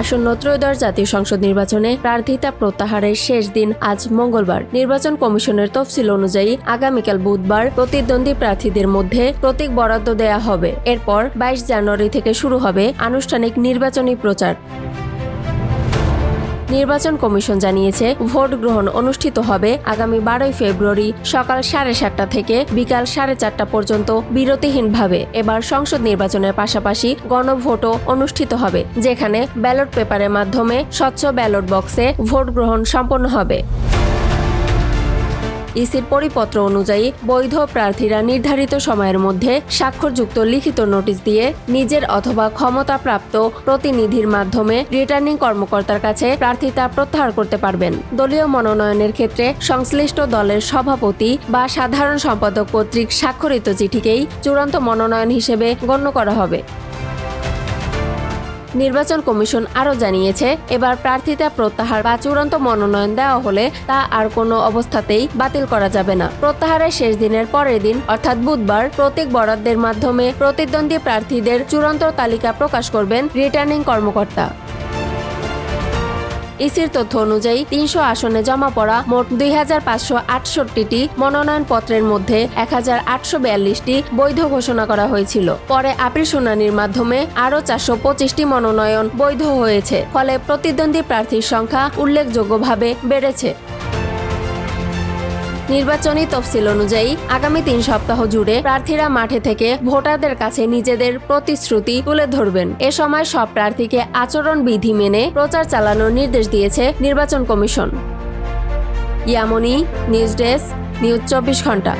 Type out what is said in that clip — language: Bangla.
আসন্ন ত্রয়োদশ জাতীয় সংসদ নির্বাচনে প্রার্থিতা প্রত্যাহারের শেষ দিন আজ মঙ্গলবার। নির্বাচন কমিশনের তফসিল অনুযায়ী আগামীকাল বুধবার প্রতিদ্বন্দ্বী প্রার্থীদের মধ্যে প্রতীক বরাদ্দ দেয়া হবে। এরপর বাইশ জানুয়ারি থেকে শুরু হবে আনুষ্ঠানিক নির্বাচনী প্রচার। নির্বাচন কমিশন জানিয়েছে, ভোট গ্রহণ অনুষ্ঠিত হবে আগামী বারোই ফেব্রুয়ারি সকাল সাড়ে সাতটা থেকে বিকাল সাড়ে চারটা পর্যন্ত বিরতিহীনভাবে। এবার সংসদ নির্বাচনের পাশাপাশি গণভোটও অনুষ্ঠিত হবে, যেখানে ব্যালট পেপারের মাধ্যমে স্বচ্ছ ব্যালট বক্সে ভোট গ্রহণ সম্পন্ন হবে। ইসির পরিপত্র অনুযায়ী বৈধ প্রার্থীরা নির্ধারিত সময়ের মধ্যে স্বাক্ষরযুক্ত লিখিত নোটিশ দিয়ে নিজের অথবা ক্ষমতাপ্রাপ্ত প্রতিনিধির মাধ্যমে রিটার্নিং কর্মকর্তার কাছে প্রার্থিতা প্রত্যাহার করতে পারবেন। দলীয় মনোনয়নের ক্ষেত্রে সংশ্লিষ্ট দলের সভাপতি বা সাধারণ সম্পাদক কর্তৃক স্বাক্ষরিত চিঠিকেই চূড়ান্ত মনোনয়ন হিসেবে গণ্য করা হবে। নির্বাচন কমিশন আরও জানিয়েছে, এবার প্রার্থিতা প্রত্যাহার বা চূড়ান্ত মনোনয়ন দেওয়া হলে তা আর কোনো অবস্থাতেই বাতিল করা যাবে না। প্রত্যাহারের শেষ দিনের পরের দিন, অর্থাৎ বুধবার, প্রতীক বরাদ্দের মাধ্যমে প্রতিদ্বন্দ্বী প্রার্থীদের চূড়ান্ত তালিকা প্রকাশ করবেন রিটার্নিং কর্মকর্তা। ইসির তথ্য অনুযায়ী তিনশো আসনে জমা পড়া মোট দুই হাজার পাঁচশো আটষট্টিটি মনোনয়ন পত্রের মধ্যে এক হাজার আটশো বিয়াল্লিশটি বৈধ ঘোষণা করা হয়েছিল। পরে আপিল শুনানির মাধ্যমে আরও চারশো পঁচিশটি মনোনয়ন বৈধ হয়েছে। ফলে প্রতিদ্বন্দ্বী প্রার্থীর সংখ্যা উল্লেখযোগ্যভাবে বেড়েছে। নির্বাচনী তফসিল অনুযায়ী আগামী তিন সপ্তাহ জুড়ে প্রার্থীরা মাঠে থেকে ভোটারদের কাছে নিজেদের প্রতিশ্রুতি তুলে ধরবেন। এ সময় সব প্রার্থীকে আচরণ বিধি মেনে প্রচার চালানোর নির্দেশ দিয়েছে নির্বাচন কমিশন। ইয়ামনি, নিউজ ডেস্ক, নিউজ চব্বিশ ঘণ্টা।